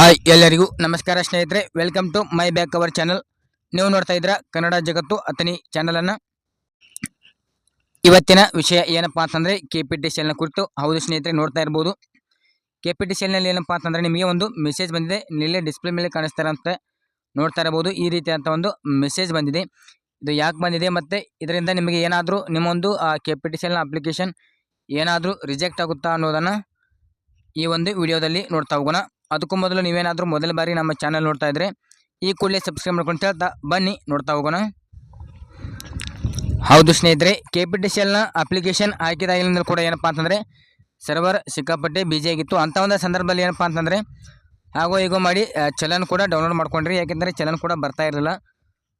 Hi ಎಲ್ಲರಿಗೂ ನಮಸ್ಕಾರ ಸ್ನೇಹಿತರೆ welcome to my back hour channel ನೀವು ನೋಡ್ತಾ ಇದ್ರ ಕನ್ನಡ ಜಗತ್ತು ಅತನಿ ಚಾನಲನ್ನು ಇವತ್ತಿನ ವಿಷಯ ಏನಪ್ಪಾ ಅಂತಂದರೆ ಕೆ ಪಿ ಟಿ ನ ಕುರಿತು. ಹೌದು ಸ್ನೇಹಿತರೆ, ನೋಡ್ತಾ ಇರ್ಬೋದು. ಕೆ ಪಿ ಟಿ ನಲ್ಲಿ ಏನಪ್ಪಾ ಅಂತಂದರೆ ನಿಮಗೆ ಒಂದು ಮೆಸೇಜ್ ಬಂದಿದೆ. ನಿಲ್ಲೇ ಡಿಸ್ಪ್ಲೇ ಮೇಲೆ ಕಾಣಿಸ್ತಾರೆ ಅಂತ ನೋಡ್ತಾ ಇರಬಹುದು. ಈ ರೀತಿಯಾದಂಥ ಒಂದು ಮೆಸೇಜ್ ಬಂದಿದೆ. ಇದು ಯಾಕೆ ಬಂದಿದೆ ಮತ್ತು ಇದರಿಂದ ನಿಮಗೆ ಏನಾದರೂ ನಿಮ್ಮೊಂದು ಕೆ ಪಿ ಟಿ ನ ಅಪ್ಲಿಕೇಶನ್ ಏನಾದರೂ ರಿಜೆಕ್ಟ್ ಆಗುತ್ತಾ ಅನ್ನೋದನ್ನು ಈ ಒಂದು ವಿಡಿಯೋದಲ್ಲಿ ನೋಡ್ತಾ ಹೋಗೋಣ. ಅದಕ್ಕೂ ಮೊದಲು ನೀವೇನಾದರೂ ಮೊದಲ ಬಾರಿ ನಮ್ಮ ಚಾನಲ್ ನೋಡ್ತಾ ಇದ್ದರೆ ಈ ಕೂಡಲೇ ಸಬ್ಸ್ಕ್ರೈಬ್ ಮಾಡ್ಕೊಂಡು ಹೇಳ್ತಾ ಬನ್ನಿ, ನೋಡ್ತಾ ಹೋಗೋಣ. ಹೌದು ಸ್ನೇಹಿತರೆ ಕೆ ಪಿ ಟಿ ಸಿ ಎಲ್ನ ಅಪ್ಲಿಕೇಶನ್ ಹಾಕಿದಾಗಿನಿಂದ ಕೂಡ ಏನಪ್ಪ ಅಂತಂದರೆ ಸರ್ವರ್ ಸಿಕ್ಕಾಪಟ್ಟೆ ಬಿಜಿ ಆಗಿತ್ತು. ಅಂಥ ಒಂದು ಸಂದರ್ಭದಲ್ಲಿ ಏನಪ್ಪ ಅಂತಂದರೆ, ಹಾಗೋ ಹೀಗೋ ಮಾಡಿ ಚಲನ್ ಕೂಡ ಡೌನ್ಲೋಡ್ ಮಾಡ್ಕೊಂಡ್ರಿ. ಯಾಕೆಂದರೆ ಚಲನ್ ಕೂಡ ಬರ್ತಾ ಇರಲಿಲ್ಲ.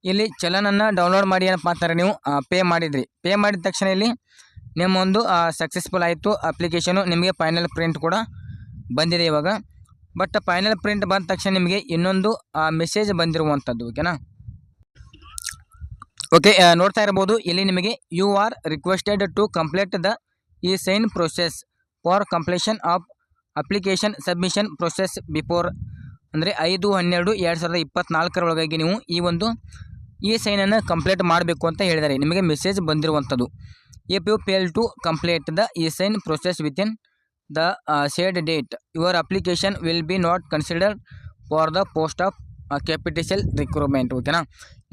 ಇಲ್ಲಿ ಚಲನನ್ನು ಡೌನ್ಲೋಡ್ ಮಾಡಿ ಏನಪ್ಪ ಅಂತಾರೆ ನೀವು ಪೇ ಮಾಡಿದ್ರಿ. ಪೇ ಮಾಡಿದ ತಕ್ಷಣ ಇಲ್ಲಿ ನಿಮ್ಮೊಂದು ಸಕ್ಸಸ್ಫುಲ್ ಆಯಿತು. ಅಪ್ಲಿಕೇಶನು ನಿಮಗೆ ಫೈನಲ್ ಪ್ರಿಂಟ್ ಕೂಡ ಬಂದಿದೆ ಇವಾಗ. ಬಟ್ ಫೈನಲ್ ಪ್ರಿಂಟ್ ಬಂದ ತಕ್ಷಣ ನಿಮಗೆ ಇನ್ನೊಂದು ಮೆಸೇಜ್ ಬಂದಿರುವಂಥದ್ದು ಓಕೆನಾ ಓಕೆ ನೋಡ್ತಾ ಇರ್ಬೋದು, ಇಲ್ಲಿ ನಿಮಗೆ you are requested to complete the e sign process for completion of application submission process before ಅಂದರೆ ಐದು, ಹನ್ನೆರಡು, ಎರಡು ಸಾವಿರದ ಇಪ್ಪತ್ನಾಲ್ಕರೊಳಗಾಗಿ ನೀವು ಈ ಒಂದು ಈ ಸೈನನ್ನು ಕಂಪ್ಲೀಟ್ ಮಾಡಬೇಕು ಅಂತ ಹೇಳಿದ್ದಾರೆ. ನಿಮಗೆ ಮೆಸೇಜ್ ಬಂದಿರುವಂಥದ್ದು. If you fail to complete the e sign process within the said date your application will be not considered for the post of ಕ್ಯಾಪಿಟಿಷಲ್ recruitment ಓಕೆನಾ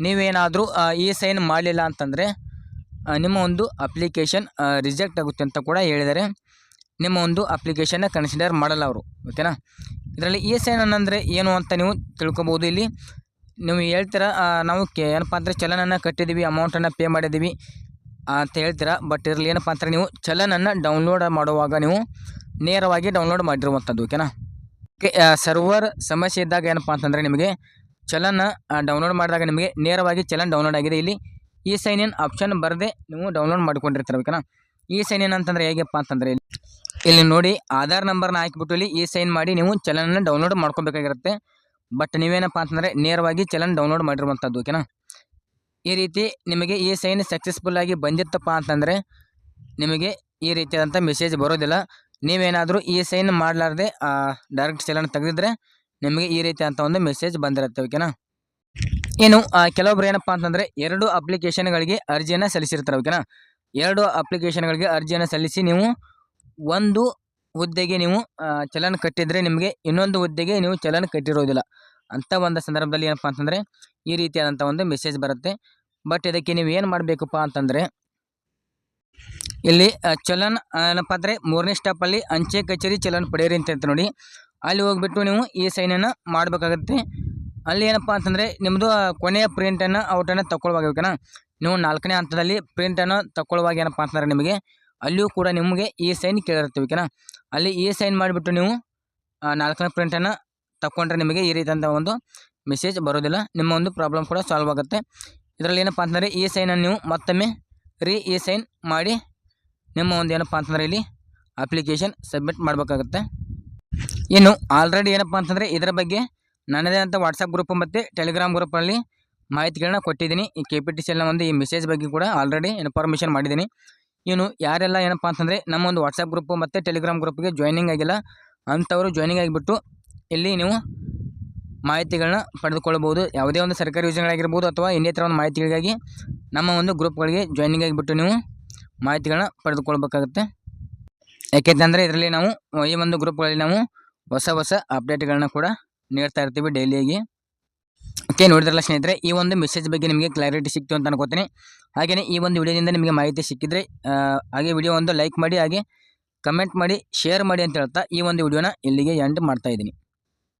ನೀವೇನಾದರೂ ಈ ಸೈನ್ ಮಾಡಲಿಲ್ಲ ಅಂತಂದರೆ ನಿಮ್ಮ ಒಂದು ಅಪ್ಲಿಕೇಶನ್ ರಿಜೆಕ್ಟ್ ಆಗುತ್ತೆ ಅಂತ ಕೂಡ ಹೇಳಿದ್ದಾರೆ. ನಿಮ್ಮ ಒಂದು ಅಪ್ಲಿಕೇಶನ್ನ ಕನ್ಸಿಡರ್ ಮಾಡಲ್ಲ ಅವರು ಓಕೆನಾ ಇದರಲ್ಲಿ ಈ ಸೈನ್ ಅನ್ನಂದರೆ ಏನು ಅಂತ ನೀವು ತಿಳ್ಕೊಬೋದು ಇಲ್ಲಿ. ನೀವು ಹೇಳ್ತೀರಾ ನಾವು ಕೆ, ಏನಪ್ಪ ಅಂದರೆ ಚಲನನ್ನು ಕಟ್ಟಿದ್ದೀವಿ ಅಮೌಂಟನ್ನು ಪೇ ಮಾಡಿದ್ದೀವಿ ಅಂತ ಹೇಳ್ತೀರಾ. ಬಟ್ ಇದರಲ್ಲಿ ಏನಪ್ಪ ಅಂದರೆ ನೀವು ಚಲನನ್ನು ಡೌನ್ಲೋಡ್ ಮಾಡುವಾಗ ನೀವು ನೇರವಾಗಿ ಡೌನ್ಲೋಡ್ ಮಾಡಿರುವಂಥದ್ದು ಓಕೆನಾ ಓಕೆ ಸರ್ವರ್ ಸಮಸ್ಯೆ ಇದ್ದಾಗ ಏನಪ್ಪ ಅಂತಂದರೆ ನಿಮಗೆ ಚಲನ ಡೌನ್ಲೋಡ್ ಮಾಡಿದಾಗ ನಿಮಗೆ ನೇರವಾಗಿ ಚಲನ್ ಡೌನ್ಲೋಡ್ ಆಗಿದೆ. ಇಲ್ಲಿ ಈ ಸೈನ್ ಇನ್ ಆಪ್ಷನ್ ಬರದೆ ನೀವು ಡೌನ್ಲೋಡ್ ಮಾಡ್ಕೊಂಡಿರ್ತೀರ ಓಕೆನಾ ಈ ಸೈನ್ ಇನ್ ಅಂತಂದರೆ ಹೇಗಪ್ಪ ಅಂತಂದರೆ ಇಲ್ಲಿ ಇಲ್ಲಿ ನೋಡಿ, ಆಧಾರ್ ನಂಬರ್ನ ಹಾಕಿಬಿಟ್ಟು ಇಲ್ಲಿ ಈ ಸೈನ್ ಮಾಡಿ ನೀವು ಚಲನನ್ನು ಡೌನ್ಲೋಡ್ ಮಾಡ್ಕೋಬೇಕಾಗಿರುತ್ತೆ. ಬಟ್ ನೀವೇನಪ್ಪ ಅಂತಂದರೆ ನೇರವಾಗಿ ಚಲನ್ ಡೌನ್ಲೋಡ್ ಮಾಡಿರುವಂಥದ್ದು ಓಕೆನಾ ಈ ರೀತಿ ನಿಮಗೆ ಈ ಸೈನ್ ಸಕ್ಸಸ್ಫುಲ್ಲಾಗಿ ಬಂದಿತ್ತಪ್ಪ ಅಂತಂದರೆ ನಿಮಗೆ ಈ ರೀತಿಯಾದಂಥ ಮೆಸೇಜ್ ಬರೋದಿಲ್ಲ. ನೀವೇನಾದರೂ ಈ ಸೈನ್ ಮಾಡಲಾರ್ದೆ ಡೈರೆಕ್ಟ್ ಸೆಲನ್ ತೆಗೆದಿದ್ರೆ ನಿಮಗೆ ಈ ರೀತಿ ಅಂತ ಒಂದು ಮೆಸೇಜ್ ಬಂದಿರುತ್ತೆ ಓಕೆನಾ ಏನು ಕೆಲವೊಬ್ರು ಏನಪ್ಪ ಅಂತಂದರೆ ಎರಡು ಅಪ್ಲಿಕೇಶನ್ಗಳಿಗೆ ಅರ್ಜಿಯನ್ನು ಸಲ್ಲಿಸಿರ್ತಾರೆ ಓಕೆನಾ ಎರಡು ಅಪ್ಲಿಕೇಶನ್ಗಳಿಗೆ ಅರ್ಜಿಯನ್ನು ಸಲ್ಲಿಸಿ ನೀವು ಒಂದು ಹುದ್ದೆಗೆ ನೀವು ಚಲನ್ ಕಟ್ಟಿದರೆ ನಿಮಗೆ ಇನ್ನೊಂದು ಹುದ್ದೆಗೆ ನೀವು ಚಲನ್ ಕಟ್ಟಿರೋದಿಲ್ಲ. ಅಂಥ ಒಂದು ಸಂದರ್ಭದಲ್ಲಿ ಏನಪ್ಪ ಅಂತಂದರೆ ಈ ರೀತಿಯಾದಂಥ ಒಂದು ಮೆಸೇಜ್ ಬರುತ್ತೆ. ಬಟ್ ಇದಕ್ಕೆ ನೀವು ಏನು ಮಾಡಬೇಕಪ್ಪ ಅಂತಂದರೆ ಇಲ್ಲಿ ಚಲನ್ ಏನಪ್ಪ ಅಂದರೆ ಮೂರನೇ ಸ್ಟಾಪಲ್ಲಿ ಅಂಚೆ ಕಚೇರಿ ಚಲನ್ ಪಡೆಯಿರಿ ಅಂತ ನೋಡಿ. ಅಲ್ಲಿ ಹೋಗ್ಬಿಟ್ಟು ನೀವು ಈ ಸೈನನ್ನು ಮಾಡಬೇಕಾಗತ್ತೆ. ಅಲ್ಲಿ ಏನಪ್ಪ ಅಂತಂದರೆ ನಿಮ್ಮದು ಕೊನೆಯ ಪ್ರಿಂಟನ್ನು ಔಟನ್ನು ತಗೊಳ್ಬೇಕಾಗಬೇಕನ ನೀವು ನಾಲ್ಕನೇ ಹಂತದಲ್ಲಿ ಪ್ರಿಂಟನ್ನು ತಗೊಳ್ಳುವಾಗ ಏನಪ್ಪ ಅಂತಂದರೆ ನಿಮಗೆ? ಅಲ್ಲಿಯೂ ಕೂಡ ನಿಮಗೆ ಈ ಸೈನ್ ಕೇಳಿರುತ್ತೆ ಓಕೆನಾ ಅಲ್ಲಿ ಈ ಸೈನ್ ಮಾಡಿಬಿಟ್ಟು ನೀವು ನಾಲ್ಕನೇ ಪ್ರಿಂಟನ್ನು ತಗೊಂಡ್ರೆ ನಿಮಗೆ ಈ ರೀತಿಯಾದಂಥ ಒಂದು ಮೆಸೇಜ್ ಬರೋದಿಲ್ಲ. ನಿಮ್ಮ ಒಂದು ಪ್ರಾಬ್ಲಮ್ ಕೂಡ ಸಾಲ್ವ್ ಆಗುತ್ತೆ. ಇದರಲ್ಲಿ ಏನಪ್ಪ ಅಂತಂದರೆ ಈ ಸೈನನ್ನು ನೀವು ಮತ್ತೊಮ್ಮೆ ರೀ ಈ ಸೈನ್ ಮಾಡಿ ನಿಮ್ಮ ಒಂದು ಏನಪ್ಪ ಅಂತಂದರೆ ಇಲ್ಲಿ ಅಪ್ಲಿಕೇಶನ್ ಸಬ್ಮಿಟ್ ಮಾಡಬೇಕಾಗುತ್ತೆ. ಇನ್ನು ಆಲ್ರೆಡಿ ಏನಪ್ಪ ಅಂತಂದರೆ ಇದರ ಬಗ್ಗೆ ನನ್ನದೇ ಅಂತ ವಾಟ್ಸಪ್ ಗ್ರೂಪ್ ಮತ್ತು ಟೆಲಿಗ್ರಾಮ್ ಗ್ರೂಪಲ್ಲಿ ಮಾಹಿತಿಗಳನ್ನ ಕೊಟ್ಟಿದ್ದೀನಿ. ಈ ಕೆ ಪಿ ಟಿ ಸಿ ಒಂದು ಈ ಮೆಸೇಜ್ ಬಗ್ಗೆ ಕೂಡ ಆಲ್ರೆಡಿ ಇನ್ಫಾರ್ಮೇಷನ್ ಮಾಡಿದ್ದೀನಿ. ಇನ್ನು ಯಾರೆಲ್ಲ ಏನಪ್ಪ ಅಂತಂದರೆ ನಮ್ಮ ಒಂದು ವಾಟ್ಸಪ್ ಗ್ರೂಪ್ ಮತ್ತು ಟೆಲಿಗ್ರಾಮ್ ಗ್ರೂಪ್ಗೆ ಜಾಯ್ನಿಂಗ್ ಆಗಿಲ್ಲ, ಅಂಥವರು ಜಾಯ್ನಿಂಗ್ ಆಗಿಬಿಟ್ಟು ಇಲ್ಲಿ ನೀವು ಮಾಹಿತಿಗಳನ್ನ ಪಡೆದುಕೊಳ್ಳಬಹುದು ಯಾವುದೇ ಒಂದು ಸರ್ಕಾರಿ ಯೋಜನೆಗಳಾಗಿರ್ಬೋದು ಅಥವಾ ಇನ್ನಿತರ ಒಂದು ಮಾಹಿತಿಗಳಿಗಾಗಿ ನಮ್ಮ ಒಂದು ಗ್ರೂಪ್ಗಳಿಗೆ ಜಾಯ್ನಿಂಗ್ ಆಗಿಬಿಟ್ಟು ನೀವು ಮಾಹಿತಿಗಳನ್ನ ಪಡೆದುಕೊಳ್ಬೇಕಾಗುತ್ತೆ. ಯಾಕೆಂತಂದರೆ ಇದರಲ್ಲಿ ನಾವು, ಈ ಒಂದು ಗ್ರೂಪ್ಗಳಲ್ಲಿ ನಾವು ಹೊಸ ಹೊಸ ಅಪ್ಡೇಟ್ಗಳನ್ನ ಕೂಡ ನೀಡ್ತಾ ಇರ್ತೀವಿ ಡೈಲಿಯಾಗಿ ಓಕೆ ನೋಡಿದ್ರಲ್ಲ ಸ್ನೇಹಿತರೆ, ಈ ಒಂದು ಮೆಸೇಜ್ ಬಗ್ಗೆ ನಿಮಗೆ ಕ್ಲಾರಿಟಿ ಸಿಕ್ತು ಅಂತ ಅನ್ಕೋತೀನಿ. ಹಾಗೆಯೇ ಈ ಒಂದು ವಿಡಿಯೋದಿಂದ ನಿಮಗೆ ಮಾಹಿತಿ ಸಿಕ್ಕಿದ್ರೆ ಹಾಗೆ ವಿಡಿಯೋ ಒಂದು ಲೈಕ್ ಮಾಡಿ, ಹಾಗೆ ಕಮೆಂಟ್ ಮಾಡಿ ಶೇರ್ ಮಾಡಿ ಅಂತ ಹೇಳ್ತಾ ಈ ಒಂದು ವಿಡಿಯೋನ ಇಲ್ಲಿಗೆ ಎಂಡ್ ಮಾಡ್ತಾ ಇದ್ದೀನಿ.